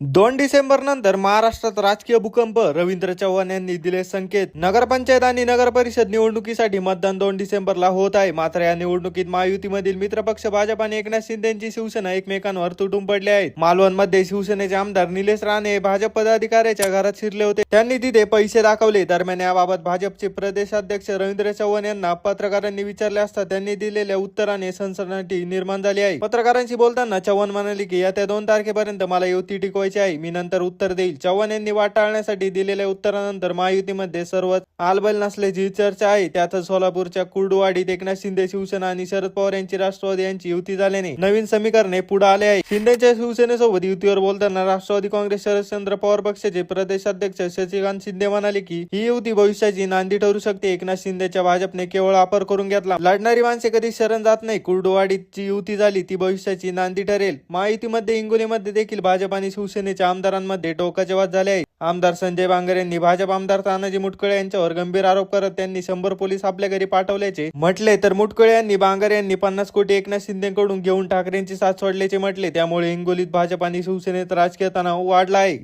दोन डिसेंबर नंतर महाराष्ट्रात राजकीय भूकंप. रवींद्र चव्हाण यांनी दिले संकेत. नगरपंचायत आणि नगर परिषद निवडणुकीसाठी मतदान दोन डिसेंबरला होत आहे. मात्र या निवडणुकीत महायुतीमधील मित्रपक्ष भाजप आणि एकनाथ शिंदेची शिवसेना एकमेकांवर तुटून पडले आहेत. मालवणमध्ये शिवसेनेचे आमदार निलेश राणे भाजप पदाधिकाऱ्याच्या घरात शिरले होते. त्यांनी तिथे पैसे दाखवले. दरम्यान याबाबत भाजपचे प्रदेशाध्यक्ष रवींद्र चव्हाण यांना पत्रकारांनी विचारले असता त्यांनी दिलेल्या उत्तराने सनसनाटी निर्माण झाली आहे. पत्रकारांशी बोलताना चव्हाण म्हणाले की येत्या दोन तारखेपर्यंत मला युती टिकवायची आहे मी नंतर उत्तर देईल. चव्हाण यांनी वाट टाळण्यासाठी दिलेल्या उत्तरानंतर महायुतीमध्ये सर्वच आलबल नसल्याची चर्चा आहे. त्यातच सोलापूरच्या कुर्डुवाडीत एकनाथ शिंदे शिवसेना आणि शरद पवार यांची राष्ट्रवादी यांची युती झाल्याने नवीन समीकरणे पुढे आले आहे. शिंदेच्या शिवसेनेसोबत युतीवर बोलताना राष्ट्रवादी काँग्रेस शरदचंद्र पवार पक्षाचे प्रदेशाध्यक्ष शशिकांत शिंदे म्हणाले की ही युती भविष्याची नांदी ठरू शकते. एकनाथ शिंदेच्या भाजपने केवळ वापर करून घेतला. लढणारी माणसे कधी शरण जात नाही. कुर्डुवाडीची युती झाली ती भविष्याची नांदी ठरेल. महायुतीमध्ये हिंगोलीमध्ये देखील भाजप आणि शिवसेनेच्या आमदारांमध्ये टोकाचे वाद झाले आहे. आमदार संजय बांगर यांनी भाजप आमदार तानाजी मुटकळे यांच्यावर गंभीर आरोप करत त्यांनी शंभर पोलीस आपल्या घरी पाठवल्याचे म्हटले तर मुटकळे यांनी बांगर यांनी पन्नास कोटी एकनाथ शिंदेकडून घेऊन ठाकरेंची साथ सोडल्याचे म्हटले. त्यामुळे हिंगोलीत भाजप आणि शिवसेनेत राजकीय तणाव वाढला आहे.